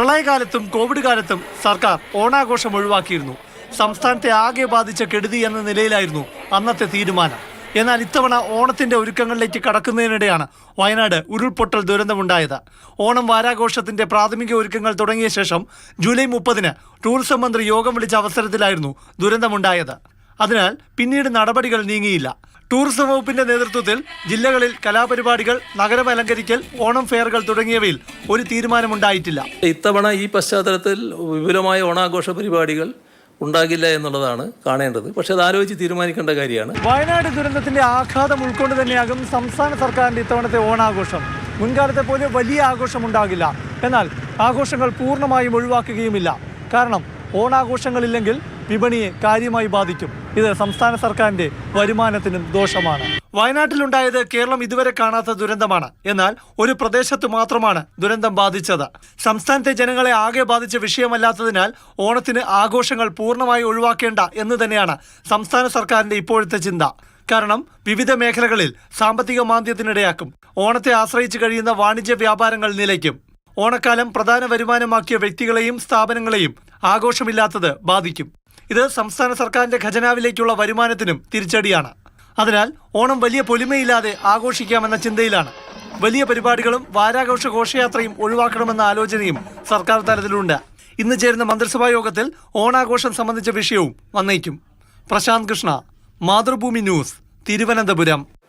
പ്രളയകാലത്തും Covid കാലത്തും സർക്കാർ ഓണാഘോഷം ഒഴിവാക്കിയിരുന്നു. സംസ്ഥാനത്തെ ആകെ ബാധിച്ച കെടുതി എന്ന നിലയിലായിരുന്നു അന്നത്തെ തീരുമാനം. എന്നാൽ ഇത്തവണ ഓണത്തിന്റെ ഒരുക്കങ്ങളിലേക്ക് കടക്കുന്നതിനിടെയാണ് വയനാട് ഉരുൾപൊട്ടൽ ദുരന്തമുണ്ടായത്. ഓണം വാരാഘോഷത്തിന്റെ പ്രാഥമിക ഒരുക്കങ്ങൾ തുടങ്ങിയ ശേഷം ജൂലൈ മുപ്പതിന് ടൂറിസം മന്ത്രി യോഗം വിളിച്ച അവസരത്തിലായിരുന്നു ദുരന്തമുണ്ടായത്. അതിനാൽ പിന്നീട് നടപടികൾ നീങ്ങിയില്ല. ടൂറിസം വകുപ്പിന്റെ നേതൃത്വത്തിൽ ജില്ലകളിൽ കലാപരിപാടികൾ നഗരം അലങ്കരിക്കൽ ഓണം ഫെയറുകൾ തുടങ്ങിയവയിൽ ഒരു തീരുമാനമുണ്ടായിട്ടില്ല ഇത്തവണ ഈ പശ്ചാത്തലത്തിൽ വിപുലമായ ഓണാഘോഷ പരിപാടികൾ ഉണ്ടാകില്ല എന്നുള്ളതാണ് കാണേണ്ടത്. പക്ഷെ അത് ആലോചിച്ച് തീരുമാനിക്കേണ്ട കാര്യമാണ്. വയനാട് ദുരന്തത്തിന്റെ ആഘാതം ഉൾക്കൊണ്ട് തന്നെയാകും സംസ്ഥാന സർക്കാരിന്റെ ഇത്തവണത്തെ ഓണാഘോഷം. മുൻകാലത്തെ പോലെ വലിയ ആഘോഷം ഉണ്ടാകില്ല. എന്നാൽ ആഘോഷങ്ങൾ പൂർണമായും ഒഴിവാക്കുകയുമില്ല. കാരണം ഓണാഘോഷങ്ങളില്ലെങ്കിൽ വിപണിയെ കാര്യമായി ബാധിക്കും. ഇത് സംസ്ഥാന സർക്കാരിന്റെ വരുമാനത്തിനും ദോഷമാണ്. വയനാട്ടിലുണ്ടായത് കേരളം ഇതുവരെ കാണാത്ത ദുരന്തമാണ്. എന്നാൽ ഒരു പ്രദേശത്ത് മാത്രമാണ് ദുരന്തം ബാധിച്ചത്. സംസ്ഥാനത്തെ ജനങ്ങളെ ആകെ ബാധിച്ച വിഷയമല്ലാത്തതിനാൽ ഓണത്തിന് ആഘോഷങ്ങൾ പൂർണമായി ഒഴിവാക്കേണ്ട എന്ന് തന്നെയാണ് സംസ്ഥാന സർക്കാരിന്റെ ഇപ്പോഴത്തെ ചിന്ത. കാരണം വിവിധ മേഖലകളിൽ സാമ്പത്തിക മാന്ദ്യത്തിനിടയാക്കും. ഓണത്തെ ആശ്രയിച്ച് കഴിയുന്ന വാണിജ്യ വ്യാപാരങ്ങൾ നിലയ്ക്കും. ഓണക്കാലം പ്രധാന വരുമാനമാക്കിയ വ്യക്തികളെയും സ്ഥാപനങ്ങളെയും ആഘോഷമില്ലാത്തത് ബാധിക്കും. ഇത് സംസ്ഥാന സർക്കാരിന്റെ ഖജനാവിലേക്കുള്ള വരുമാനത്തിനും തിരിച്ചടിയാണ്. അതിനാൽ ഓണം വലിയ പൊലിമയില്ലാതെ ആഘോഷിക്കാമെന്ന ചിന്തയിലാണ്. വലിയ പരിപാടികളും വാരാഘോഷ ഘോഷയാത്രയും ഒഴിവാക്കണമെന്ന ആലോചനയും സർക്കാർ തലത്തിലുണ്ട്. ഇന്ന് ചേരുന്ന മന്ത്രിസഭാ യോഗത്തിൽ ഓണാഘോഷം സംബന്ധിച്ച വിഷയവും വന്നേക്കും. പ്രശാന്ത് കൃഷ്ണ മാതൃഭൂമി ന്യൂസ് തിരുവനന്തപുരം.